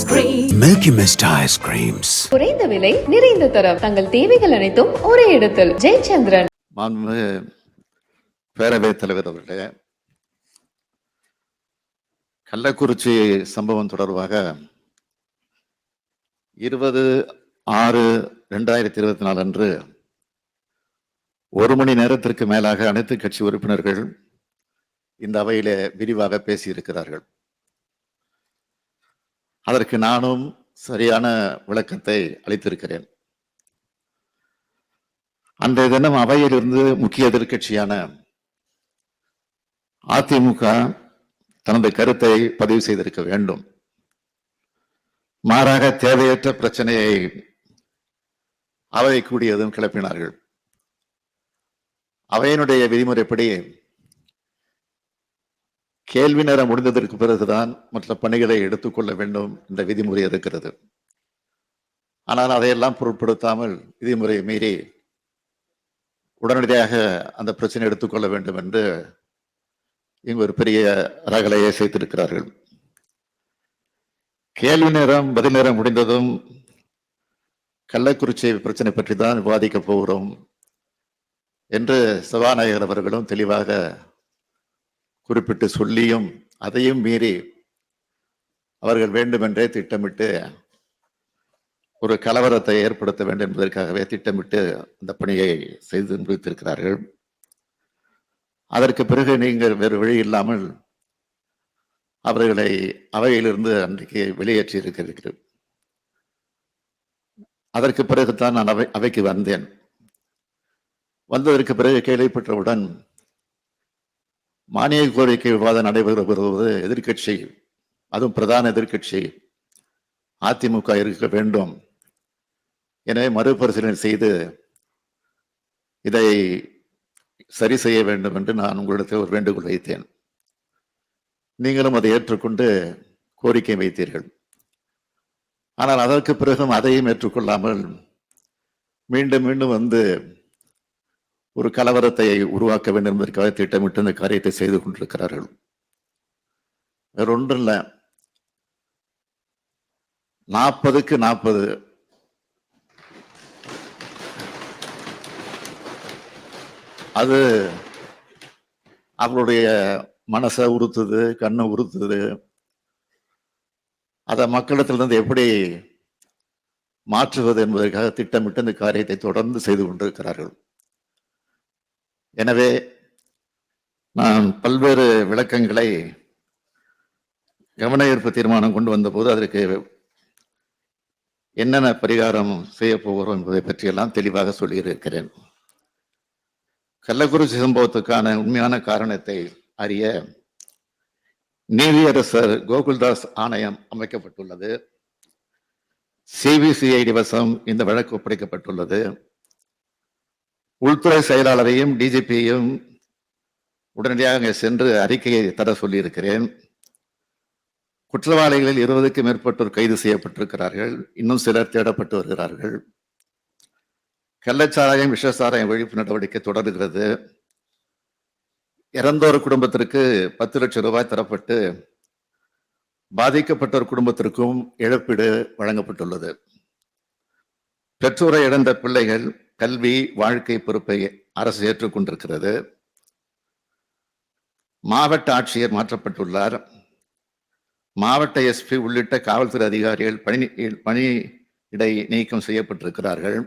Mist ice creams. குறைந்த விலை நிறைந்த தரம். தங்கள் தேவைகள் அனைத்தும் ஒரே இடத்தில். ஜெயச்சந்திரன். மாண்புமிகு பேரவைத் தலைவர் அவர்களே கள்ளக்குறிச்சி சம்பவம் தொடர்பாக இருபது ஆறு ரெண்டாயிரத்தி இருபத்தி நாலு அன்று ஒரு மணி நேரத்திற்கு மேலாக அனைத்து கட்சி உறுப்பினர்கள் இந்த அவையிலே விரிவாக பேசியிருக்கிறார்கள். அதற்கு நானும் சரியான விளக்கத்தை அளித்திருக்கிறேன். அன்றைய தினம் அவையிலிருந்து முக்கிய எதிர்க்கட்சியான அதிமுக தனது கருத்தை பதிவு செய்திருக்க வேண்டும். மாறாக தேவையற்ற பிரச்சனையை அவை கூடியதும் கிளப்பினார்கள். அவையினுடைய விதிமுறைப்படி கேள்வி நேரம் முடிந்ததற்கு பிறகுதான் மற்ற பணிகளை எடுத்துக்கொள்ள வேண்டும் என்ற விதிமுறை இருக்கிறது. ஆனால் அதையெல்லாம் பொருட்படுத்தாமல் விதிமுறையை மீறி உடனடியாக அந்த பிரச்சனை எடுத்துக்கொள்ள வேண்டும் என்று இங்கு ஒரு பெரிய ரகலையை சேர்த்திருக்கிறார்கள். கேள்வி நேரம் பதில் நேரம் முடிந்ததும் கள்ளக்குறிச்சி பிரச்சனை பற்றி தான் விவாதிக்கப் போகிறோம் என்று சபாநாயகர் அவர்களும் தெளிவாக குறிப்பிட்டு சொல்லியும் அதையும் மீறி அவர்கள் வேண்டுமென்றே திட்டமிட்டு ஒரு கலவரத்தை ஏற்படுத்த வேண்டும் என்பதற்காகவே திட்டமிட்டு அந்த பணியை செய்து முடித்திருக்கிறார்கள். அதற்கு பிறகு நீங்கள் வேறு வழி இல்லாமல் அவர்களை அவையிலிருந்து அன்றைக்கு வெளியேற்றி இருக்கிறீர்கள் அதற்கு பிறகுதான் நான் அவை அவைக்கு வந்தேன். வந்ததற்கு பிறகு கேள்விப்பட்டவுடன் மானிய கோரிக்கை விவாதம் நடைபெறுவது எதிர்க்கட்சி அதுவும் பிரதான எதிர்க்கட்சி அதிமுக இருக்க வேண்டும். எனவே மறுபரிசீலனை செய்து இதை சரி செய்ய வேண்டும் என்று நான் உங்களிடத்தில் ஒரு வேண்டுகோள் வைத்தேன். நீங்களும் அதை ஏற்றுக்கொண்டு கோரிக்கை வைத்தீர்கள். ஆனால் அதற்கு பிறகும் அதையும் ஏற்றுக்கொள்ளாமல் மீண்டும் மீண்டும் வந்து ஒரு கலவரத்தை உருவாக்க வேண்டும் என்பதற்காக திட்டமிட்டு இந்த காரியத்தை செய்து கொண்டிருக்கிறார்கள். வேற ஒன்றும் இல்லை. நாற்பதுக்கு நாற்பது. அது அவருடைய மனசை உறுத்துது கண்ணை உறுத்துது. அதை மக்களிடத்திலிருந்து எப்படி மாற்றுவது என்பதற்காக திட்டமிட்டு இந்த காரியத்தை தொடர்ந்து செய்து கொண்டிருக்கிறார்கள். எனவே நான் பல்வேறு விளக்கங்களை கவன ஈர்ப்பு தீர்மானம் கொண்டு வந்தபோது அதற்கு என்னென்ன பரிகாரம் செய்ய போகிறோம் என்பதை பற்றியெல்லாம் தெளிவாக சொல்லியிருக்கிறேன். கள்ளக்குறிச்சி சம்பவத்துக்கான உண்மையான காரணத்தை அறிய நீதியரசர் கோகுல்தாஸ் ஆணையம் அமைக்கப்பட்டுள்ளது. சிபிசிஐடி வசம் இந்த வழக்கு ஒப்படைக்கப்பட்டுள்ளது. உள்துறை செயலாளரையும் டிஜிபியையும் உடனடியாக அங்கே சென்று அறிக்கையை தர சொல்லியிருக்கிறேன். குற்றவாளிகளில் இருபதுக்கும் மேற்பட்டோர் கைது செய்யப்பட்டிருக்கிறார்கள். இன்னும் சிலர் தேடப்பட்டு வருகிறார்கள். கள்ளச்சாராயம் விஷசாராயம் ஒழிப்பு நடவடிக்கை தொடர்கிறது. இறந்தோர் குடும்பத்திற்கு பத்து லட்சம் ரூபாய் தரப்பட்டு பாதிக்கப்பட்டோர் குடும்பத்திற்கும் இழப்பீடு வழங்கப்பட்டுள்ளது. பெற்றோரை இழந்த பிள்ளைகள் கல்வி வாழ்க்கை பொறுப்பை அரசு ஏற்றுக்கொண்டிருக்கிறது. மாவட்ட ஆட்சியர் மாற்றப்பட்டுள்ளார். மாவட்ட எஸ்பி உள்ளிட்ட காவல்துறை அதிகாரிகள் பணி பணி இடை நீக்கம் செய்யப்பட்டிருக்கிறார்கள்.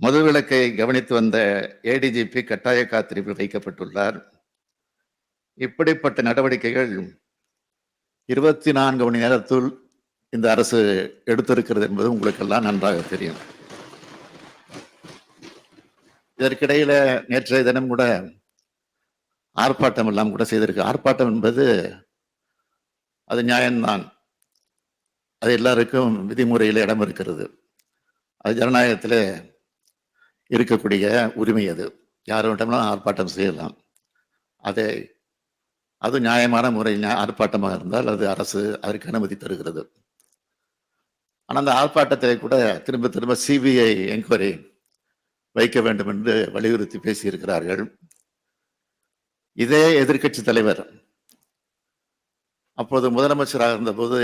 மதுவிலக்கை கவனித்து வந்த ஏடிஜிபி கட்டாய காத்திருப்பில் வைக்கப்பட்டுள்ளார். இப்படிப்பட்ட நடவடிக்கைகள் இருபத்தி நான்கு மணி நேரத்துள் இந்த அரசு எடுத்திருக்கிறது என்பது உங்களுக்கெல்லாம் நன்றாக தெரியும். இதற்கிடையில நேற்றைய தினம் கூட ஆர்ப்பாட்டம் எல்லாம் கூட செய்திருக்கு. ஆர்ப்பாட்டம் என்பது அது நியாயம்தான். அது எல்லாருக்கும் விதிமுறையில் இடம் இருக்கிறது. அது ஜனநாயகத்தில் இருக்கக்கூடிய உரிமை அது. யார் வேண்டாமலும் ஆர்ப்பாட்டம் செய்யலாம். அதை அது நியாயமான முறை ஆர்ப்பாட்டமாக இருந்தால் அது அரசு அதற்கு அனுமதி தருகிறது. ஆனால் அந்த ஆர்ப்பாட்டத்தை கூட திரும்ப திரும்ப சிபிஐ என்கொயரி வைக்க வேண்டும் என்று வலியுறுத்தி பேசியிருக்கிறார்கள். இதே எதிர்க்கட்சி தலைவர் அப்போது முதலமைச்சராக இருந்தபோது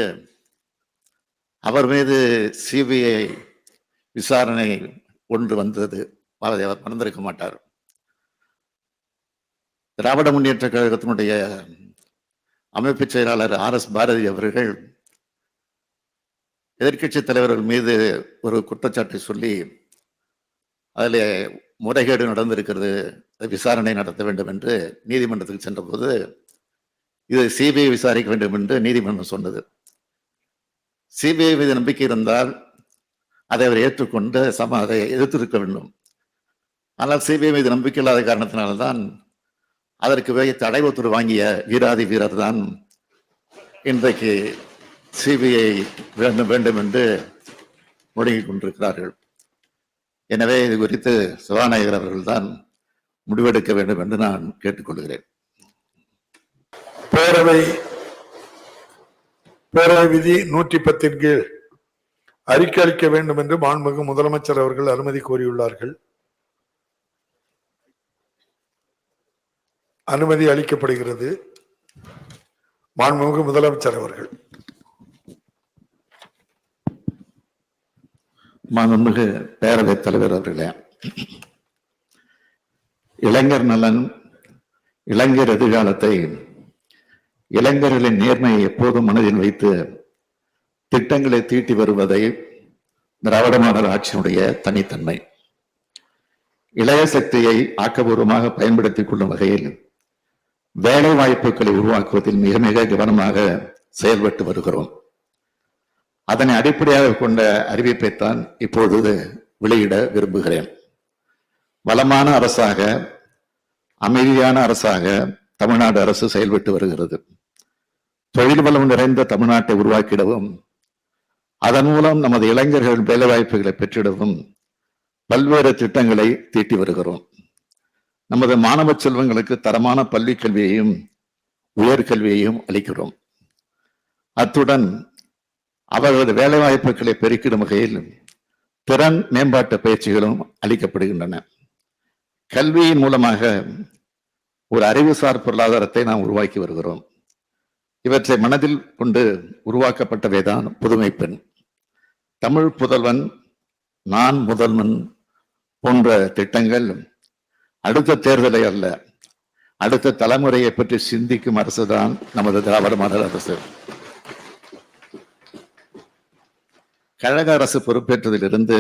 அவர் மீது சிபிஐ விசாரணை ஒன்று வந்தது. அதை அவர் மறந்திருக்க மாட்டார். திராவிட முன்னேற்ற கழகத்தினுடைய அமைப்பு செயலாளர் ஆர் எஸ் பாரதி அவர்கள் எதிர்க்கட்சி தலைவர்கள் மீது ஒரு குற்றச்சாட்டை சொல்லி அதில் முறைகேடு நடந்திருக்கிறது விசாரணை நடத்த வேண்டும் என்று நீதிமன்றத்துக்கு சென்றபோது இது சிபிஐ விசாரிக்க வேண்டும் என்று நீதிமன்றம் சொன்னது. சிபிஐ மீது நம்பிக்கை இருந்தால் அதை அவர் ஏற்றுக்கொண்டு சம அதை எதிர்த்திருக்க வேண்டும். ஆனால் சிபிஐ மீது நம்பிக்கை இல்லாத காரணத்தினால்தான் அதற்கு வேக தடை ஒத்துரு வாங்கிய வீராதி வீரர் தான் இன்றைக்கு சிபிஐ வேண்டும் வேண்டும் என்று முடங்கிக் கொண்டிருக்கிறார்கள். எனவே இது குறித்து சபாநாயகர் அவர்கள் தான் முடிவெடுக்க வேண்டும் என்று நான் கேட்டுக்கொள்கிறேன். பேரவை பேரவை விதி நூற்றி பத்தின் கீழ் அறிக்கை அளிக்க வேண்டும் என்று மாண்புமிகு முதலமைச்சர் அவர்கள் அனுமதி கோரியுள்ளார்கள். அனுமதி அளிக்கப்படுகிறது. மாண்புமிகு முதலமைச்சர் அவர்கள். மாண்புமிகு பேரவைத் தலைவர் அவர்களே. இளைஞர் நலன் இளைஞர் எதிர்காலத்தை இளைஞர்களின் நேர்மையை எப்போதும் மனதில் வைத்து திட்டங்களை தீட்டி வருவதை திராவிட மாடல் ஆட்சியினுடைய தனித்தன்மை. இளைய சக்தியை ஆக்கபூர்வமாக பயன்படுத்திக் கொள்ளும் வகையில் வேலை வாய்ப்புகளை உருவாக்குவதில் மிக மிக கவனமாக செயல்பட்டு வருகிறோம். அதனை அடிப்படையாக கொண்ட அறிவிப்பைத்தான் இப்பொழுது வெளியிட விரும்புகிறேன். வளமான அரசாக அமைதியான அரசாக தமிழ்நாடு அரசு செயல்பட்டு வருகிறது. தொழில் வளம் நிறைந்த தமிழ்நாட்டை உருவாக்கிடவும் அதன் மூலம் நமது இளைஞர்கள் வேலைவாய்ப்புகளை பெற்றிடவும் பல்வேறு திட்டங்களை தீட்டி வருகிறோம். நமது மாணவ செல்வங்களுக்கு தரமான பள்ளி கல்வியையும் உயர்கல்வியையும் அளிக்கிறோம். அத்துடன் அவர்களது வேலைவாய்ப்புகளை பெருக்கிடும் வகையில் திறன் மேம்பாட்டு பயிற்சிகளும் அளிக்கப்படுகின்றன. கல்வியின் மூலமாக ஒரு அறிவுசார் பொருளாதாரத்தை நாம் உருவாக்கி வருகிறோம். இவற்றை மனதில் கொண்டு உருவாக்கப்பட்டவைதான் புதுமை பெண். தமிழ் புதல்வன் நான் முதல்வன் போன்ற திட்டங்கள் அடுத்த தேர்தலை அல்ல அடுத்த தலைமுறையை பற்றி சிந்திக்கும் அரசுதான் நமது திராவிட மாடல் அரசு. கழக அரசு பொறுப்பேற்றதிலிருந்து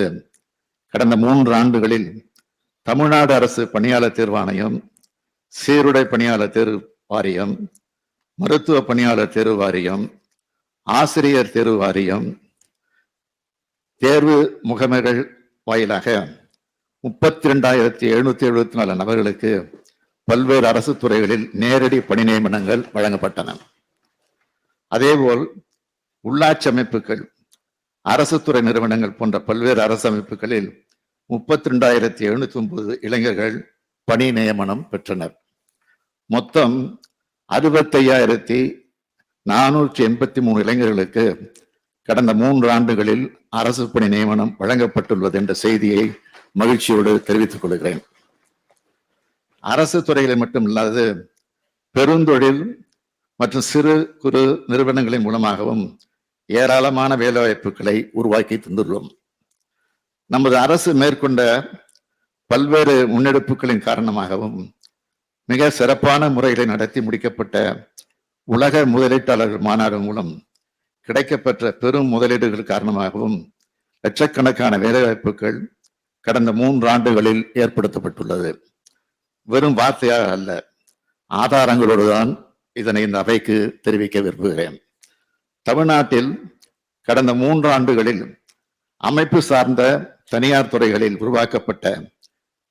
கடந்த மூன்று ஆண்டுகளில் தமிழ்நாடு அரசு பணியாளர் தேர்வாணையம் சீருடை பணியாளர் தேர்வு வாரியம் மருத்துவ பணியாளர் தேர்வு வாரியம் ஆசிரியர் தேர்வு வாரியம் தேர்வு முகமைகள் வாயிலாக முப்பத்தி ரெண்டாயிரத்தி எழுநூத்தி எழுபத்தி நாலு நபர்களுக்கு பல்வேறு அரசு துறைகளில் நேரடி பணி நியமனங்கள் வழங்கப்பட்டன. அதேபோல் உள்ளாட்சி அமைப்புகள் அரசு துறை நிறுவனங்கள் போன்ற பல்வேறு அரசு அமைப்புகளில் முப்பத்தி ரெண்டாயிரத்தி எழுநூத்தி ஒன்பது இளைஞர்கள் பணி நியமனம் பெற்றனர். மொத்தம் அறுபத்தையாயிரத்தி நானூற்றி எண்பத்தி மூணு இளைஞர்களுக்கு கடந்த மூன்று ஆண்டுகளில் அரசு பணி நியமனம் வழங்கப்பட்டுள்ளது என்ற செய்தியை மகிழ்ச்சியோடு தெரிவித்துக் கொள்கிறேன். அரசு துறைகளில் மட்டுமில்லாது பெருந்தொழில் மற்றும் சிறு குறு நிறுவனங்களின் மூலமாகவும் ஏராளமான வேலைவாய்ப்புகளை உருவாக்கி தந்துள்ளோம். நமது அரசு மேற்கொண்ட பல்வேறு முன்னெடுப்புகளின் காரணமாகவும் மிக சிறப்பான முறைகளை நடத்தி முடிக்கப்பட்ட உலக முதலீட்டாளர்கள் மாநாடு மூலம் கிடைக்கப்பெற்ற பெரும் முதலீடுகள் காரணமாகவும் லட்சக்கணக்கான வேலைவாய்ப்புகள் கடந்த மூன்று ஆண்டுகளில் ஏற்படுத்தப்பட்டுள்ளது. வெறும் வார்த்தையாக அல்ல ஆதாரங்களோடு தான் இதனை இந்த அவைக்கு தெரிவிக்க விரும்புகிறேன். தமிழ்நாட்டில் கடந்த மூன்று ஆண்டுகளில் அமைப்பு சார்ந்த தனியார் துறைகளில் உருவாக்கப்பட்ட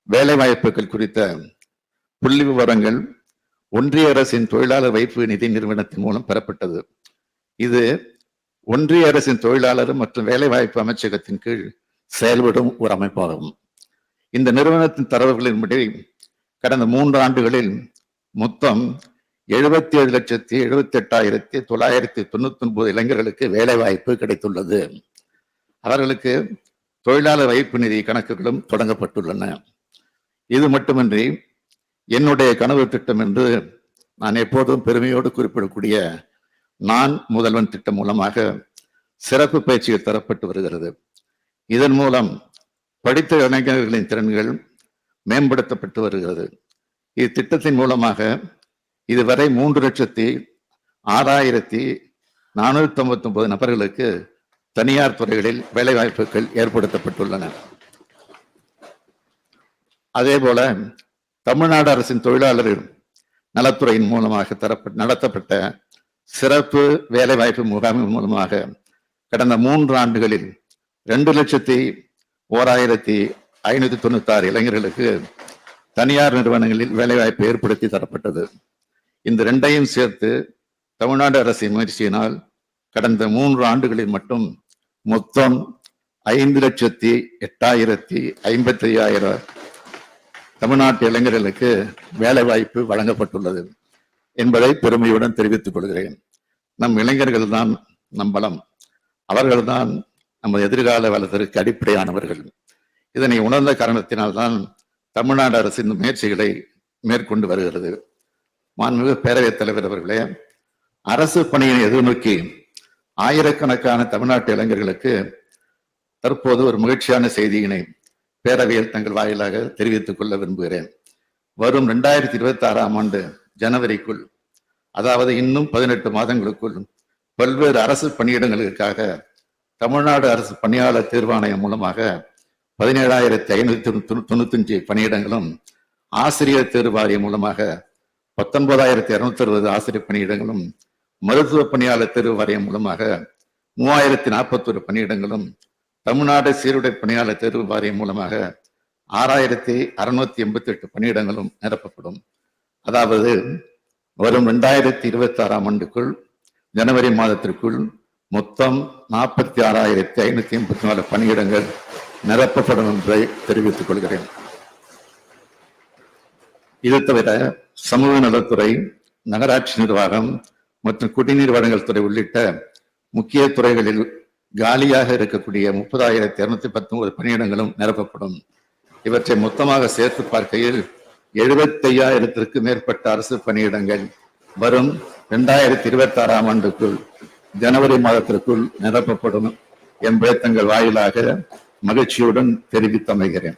வேலைவாய்ப்புகள் குறித்த புள்ளி விவரங்கள் ஒன்றிய அரசின் தொழிலாளர் வைப்பு நிதி நிறுவனத்தின் மூலம் பெறப்பட்டது. இது ஒன்றிய அரசின் தொழிலாளர் மற்றும் வேலைவாய்ப்பு அமைச்சகத்தின் கீழ் செயல்படும் ஒரு அமைப்பாகும். இந்த நிறுவனத்தின் தரவுகளின்படி கடந்த மூன்று ஆண்டுகளில் மொத்தம் எழுபத்தி ஏழு லட்சத்தி எழுபத்தி எட்டாயிரத்தி தொள்ளாயிரத்தி தொண்ணூத்தி ஒன்பது இளைஞர்களுக்கு வேலை வாய்ப்பு கிடைத்துள்ளது. அவர்களுக்கு தொழிலாளர் வைப்பு நிதி கணக்குகளும் தொடங்கப்பட்டுள்ளன. இது மட்டுமின்றி என்னுடைய கனவு திட்டம் என்று நான் எப்போதும் பெருமையோடு குறிப்பிடக்கூடிய நான் முதல்வன் திட்டம் மூலமாக சிறப்பு பயிற்சிகள் தரப்பட்டு வருகிறது. இதன் மூலம் படித்த இளைஞர்களின் திறன்கள் மேம்படுத்தப்பட்டு வருகிறது. இத்திட்டத்தின் மூலமாக இதுவரை மூன்று லட்சத்தி ஆறாயிரத்தி நானூத்தி ஐம்பத்தி ஒன்பது நபர்களுக்கு தனியார் துறைகளில் வேலைவாய்ப்புகள் ஏற்படுத்தப்பட்டுள்ளன. அதே போல தமிழ்நாடு அரசின் தொழிலாளர் நலத்துறையின் மூலமாக தரப்பட்ட நடத்தப்பட்ட சிறப்பு வேலைவாய்ப்பு முகாமின் மூலமாக கடந்த மூன்று ஆண்டுகளில் ரெண்டு லட்சத்தி ஓராயிரத்தி ஐநூத்தி தொண்ணூத்தி ஆறு இளைஞர்களுக்கு தனியார் நிறுவனங்களில் வேலைவாய்ப்பு ஏற்படுத்தி தரப்பட்டது. இந்த ரெண்டையும் சேர்த்து தமிழ்நாடு அரசின் முயற்சியினால் கடந்த மூன்று ஆண்டுகளில் மட்டும் மொத்தம் ஐந்து லட்சத்தி எட்டாயிரத்தி ஐம்பத்தி ஐயாயிரம் தமிழ்நாட்டு இளைஞர்களுக்கு வேலை வாய்ப்பு வழங்கப்பட்டுள்ளது என்பதை பெருமையுடன் தெரிவித்துக் கொள்கிறேன். நம் இளைஞர்கள் தான் நம் பலம். அவர்கள்தான் நமது எதிர்கால வளத்திற்கு அடிப்படையானவர்கள். இதனை உணர்ந்த காரணத்தினால்தான் தமிழ்நாடு அரசின் முயற்சிகளை மேற்கொண்டு வருகிறது. மாண்புமிகு பேரவைத் தலைவர் அவர்களே அரசு பணியை எதிர்நோக்கி ஆயிரக்கணக்கான தமிழ்நாட்டு இளைஞர்களுக்கு தற்போது ஒரு மகிழ்ச்சியான செய்தியினை பேரவையில் தங்கள் வாயிலாக தெரிவித்துக் கொள்ள விரும்புகிறேன். வரும் இரண்டாயிரத்தி இருபத்தி ஆறாம் ஆண்டு ஜனவரிக்குள் அதாவது இன்னும் பதினெட்டு மாதங்களுக்குள் பல்வேறு அரசு பணியிடங்களுக்காக தமிழ்நாடு அரசு பணியாளர் தேர்வாணையம் மூலமாக பதினேழாயிரத்தி ஐநூத்தி தொண்ணூத்தி அஞ்சு பணியிடங்களும் ஆசிரியர் தேர்வாரியம் மூலமாக பத்தொன்பதாயிரத்தி இருநூத்தி அறுபது ஆசிரியர் பணியிடங்களும் மருத்துவ பணியாளர் தேர்வு வாரியம் மூலமாக மூவாயிரத்தி நாற்பத்தொரு பணியிடங்களும் தமிழ்நாடு சீருடை பணியாளர் தேர்வு வாரியம் மூலமாக ஆறாயிரத்தி அறுநூத்தி எண்பத்தி எட்டு பணியிடங்களும் நிரப்பப்படும். அதாவது வரும் ரெண்டாயிரத்தி இருபத்தி ஆறாம் ஆண்டுக்குள் ஜனவரி மாதத்திற்குள் மொத்தம் நாற்பத்தி ஆறாயிரத்தி ஐநூத்தி எண்பத்தி நாலு பணியிடங்கள் நிரப்பப்படும் என்பதை தெரிவித்துக் கொள்கிறேன். இது தவிர சமூக நலத்துறை நகராட்சி நிர்வாகம் மற்றும் குடிநீர் வழங்கல் துறை உள்ளிட்ட முக்கிய துறைகளில் காலியாக இருக்கக்கூடிய முப்பதாயிரத்தி இருநூத்தி பத்தொன்பது பணியிடங்களும் நிரப்பப்படும். இவற்றை மொத்தமாக சேர்த்து பார்க்கையில் எழுபத்தி ஐயாயிரத்திற்கு மேற்பட்ட அரசு பணியிடங்கள் வரும் இரண்டாயிரத்தி இருபத்தி ஆறாம் ஆண்டுக்குள் ஜனவரி மாதத்திற்குள் நிரப்பப்படும் என்பதை தங்கள் வாயிலாக மகிழ்ச்சியுடன் தெரிவித்தமைகிறேன்